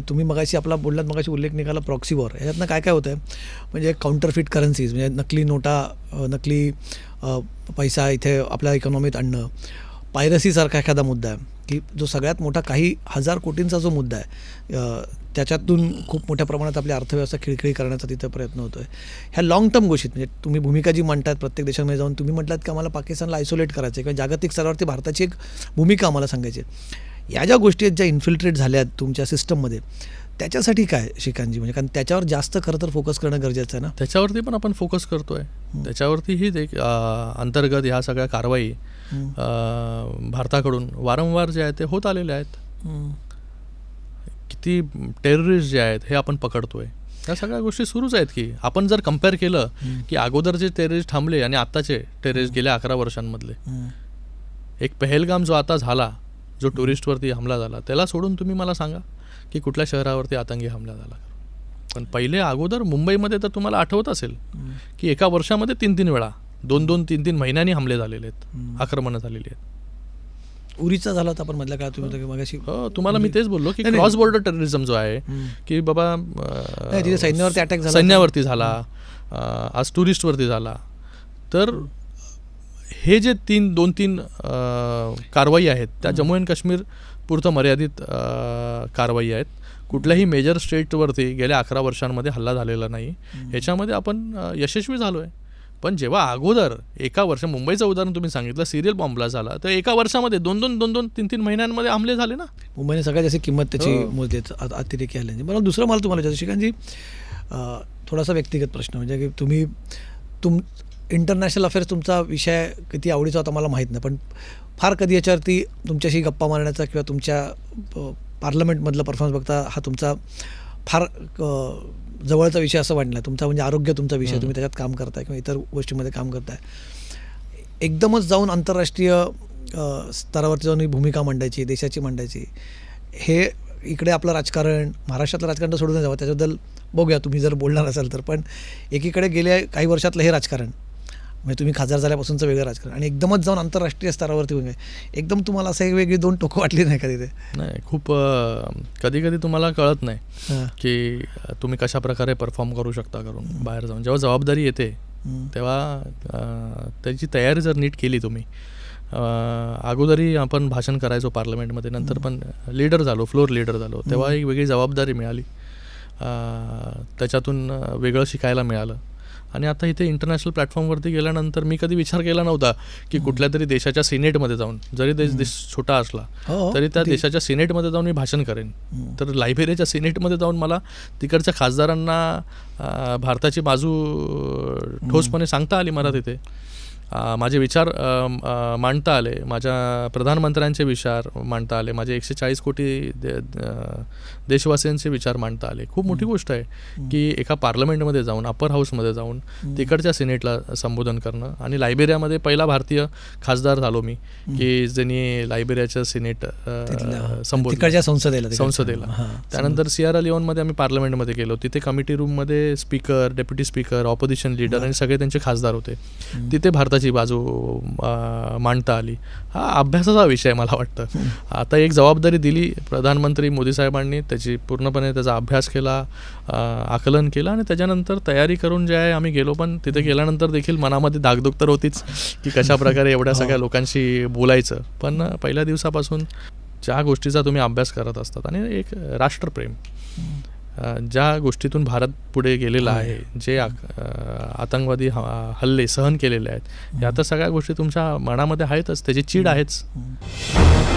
तुम्ही मगाशी आपला बोललात मगाशी उल्लेख निघाला प्रॉक्सी वॉर याच्यातनं काय काय होतं आहे म्हणजे काउंटरफिट करन्सीज म्हणजे नकली नोटा नकली पैसा इथे आपल्या इकॉनॉमीत आणणं. पायरसीसारखा एखादा मुद्दा आहे की जो सगळ्यात मोठा काही हजार कोटींचा जो मुद्दा आहे त्याच्यातून खूप मोठ्या प्रमाणात आपली अर्थव्यवस्था खिळखिळी करण्याचा तिथं प्रयत्न होतो आहे ह्या लाँग टर्म गोष्टीत म्हणजे तुम्ही भूमिका जी म्हणतात प्रत्येक देशामध्ये जाऊन तुम्ही म्हटलात की आम्हाला पाकिस्तानला आयसोलेट करायचं आहे किंवा जागतिक स्तरावरती भारताची एक भूमिका आम्हाला सांगायची आहे. या ज्या गोष्टी आहेत ज्या इन्फिल्ट्रेट झाल्या आहेत तुमच्या सिस्टममध्ये त्याच्यासाठी काय शिकांजी? म्हणजे कारण त्याच्यावर जास्त खरं तर फोकस करणं गरजेचं आहे ना? त्याच्यावरती पण आपण फोकस करतोय. त्याच्यावरती ही एक अंतर्गत ह्या सगळ्या कारवाई भारताकडून वारंवार जे आहे ते होत आलेले आहेत. किती टेररिस्ट जे आहेत हे आपण पकडतोय. या सगळ्या गोष्टी सुरूच आहेत की आपण जर कंपेअर केलं की अगोदरचे टेररिस्ट थांबले आणि आत्ताचे टेररिस्ट गेल्या अकरा वर्षांमधले. एक पहलगाम जो आता झाला जो टुरिस्टवरती हमला झाला त्याला सोडून तुम्ही मला सांगा की कुठल्या शहरावरती आतंकी हमला झाला पण पहिले अगोदर मुंबईमध्ये तर तुम्हाला आठवत असेल. की एका वर्षामध्ये तीन तीन वेळा दोन दोन तीन तीन महिन्यांनी हमले झालेले आहेत. आक्रमणं झालेली आहेत उरीचा झाला होता पण मधल्या काळात तुम्ही होता की मगाशी हो तुम्हाला मी तेच बोललो की. क्रॉस बॉर्डर टेररिझम जो आहे. की बाबा सैन्यावरती झाला सैन्यावरती झाला आज टुरिस्टवरती झाला तर हे जे तीन दोन तीन कारवाई आहेत त्या जम्मू अँड काश्मीर पुरतं मर्यादित कारवाई आहेत. कुठल्याही मेजर स्टेटवरती गेल्या अकरा वर्षांमध्ये हल्ला झालेला नाही. ह्याच्यामध्ये आपण यशस्वी झालो आहे पण जेव्हा अगोदर एका वर्ष मुंबईचं उदाहरण तुम्ही सांगितलं सिरियल बॉम्बला झाला तर एका वर्षामध्ये दोन दोन दोन दोन तीन तीन महिन्यांमध्ये हमले झाले ना? मुंबईने सगळ्यात जास्त किंमत त्याची हो. मोजली अतिरेकी हल्ल्यांची मला दुसरं मला तुम्हाला विचारायचं शिकांजी थोडासा व्यक्तिगत प्रश्न म्हणजे की तुम्ही तुम इंटरनॅशनल अफेअर्स तुमचा विषय किती आवडीचा होता मला माहीत नाही पण फार कधी याच्यावरती तुमच्याशी गप्पा मारण्याचा किंवा तुमच्या पार्लमेंटमधला परफॉर्मन्स बघता हा तुमचा फार जवळचा विषय असं वाटला. तुमचा म्हणजे आरोग्य तुमचा विषय तुम्ही त्याच्यात काम करताय किंवा इतर गोष्टीमध्ये काम करताय. एकदमच जाऊन आंतरराष्ट्रीय स्तरावरती जाऊन ही भूमिका मांडायची देशाची मांडायची. हे इकडे आपलं राजकारण महाराष्ट्रातलं राजकारण तर सोडून जावं त्याच्याबद्दल बघूया. तुम्ही जर बोलणार असाल तर पण एकीकडे गेल्या काही वर्षातलं हे राजकारण. म्हणजे तुम्ही खासदार झाल्यापासूनचं वेगळं राजकारण. आणि एकदमच जाऊन आंतरराष्ट्रीय स्तरावरती उभे एकदम तुम्हाला असं एक वेगळी दोन टोकं वाटली नाही का तिथे? नाही खूप कधी कधी तुम्हाला कळत नाही की तुम्ही कशा प्रकारे परफॉर्म करू शकता करून बाहेर जाऊन. जेव्हा जबाबदारी येते. तेव्हा त्याची तयारी जर नीट केली तुम्ही अ, अगोदरही आपण भाषण करायचो पार्लमेंटमध्ये नंतर पण लीडर झालो फ्लोर लीडर झालो तेव्हा एक वेगळी जबाबदारी मिळाली. त्याच्यातून वेगळं शिकायला मिळालं. आणि आता इथे इंटरनॅशनल प्लॅटफॉर्मवरती गेल्यानंतर मी कधी विचार केला नव्हता की कुठल्या तरी देशाच्या सिनेटमध्ये जाऊन जरी देश देश छोटा असला हो, हो. तरी त्या देशाच्या सिनेटमध्ये जाऊन मी भाषण करेन. तर लायब्रेरीच्या सिनेटमध्ये जाऊन मला तिकडच्या खासदारांना भारताची बाजू ठोसपणे सांगता आली मला तिथे माझे विचार मांडता आले. माझ्या प्रधानमंत्र्यांचे विचार मांडता आले. माझे एकशे चाळीस कोटी दे- देशवासियांचे विचार मांडता आले. खूप मोठी गोष्ट आहे की एका पार्लमेंटमध्ये जाऊन अप्पर हाऊसमध्ये जाऊन तिकडच्या सिनेटला संबोधन करणं आणि लायबेरियामध्ये पहिला भारतीय खासदार झालो मी की ज्यांनी लायबेरियाचं सिनेट तिकडच्या संसदेला. संसदेला. त्यानंतर सियारा लिओनमध्ये आम्ही पार्लमेंटमध्ये गेलो. तिथे कमिटी रूममध्ये speaker deputy speaker opposition leader आणि सगळे त्यांचे खासदार होते. तिथे भारताची बाजू मांडता आली. हा अभ्यासाचा विषय मला वाटतं. आता एक जबाबदारी दिली प्रधानमंत्री मोदी साहेबांनी त्याची पूर्णपणे त्याचा अभ्यास केला आकलन केलं आणि त्याच्यानंतर तयारी करून जे आहे आम्ही गेलो. पण तिथे गेल्यानंतर देखील मनामध्ये धाकधूक तर होतीच की कशा प्रकारे एवढ्या सगळ्या लोकांशी बोलायचं. पण पहिल्या दिवसापासून ज्या गोष्टीचा तुम्ही अभ्यास करत असतात आणि एक राष्ट्रप्रेम. ज्या गोष्टीतून भारत पुढे गेलेला आहे जे आतंकवादी ह- हल्ले सहन केलेले आहेत या तर सगळ्या गोष्टी तुमच्या मनामध्ये आहेतच त्याची चीड आहेच. हम्म.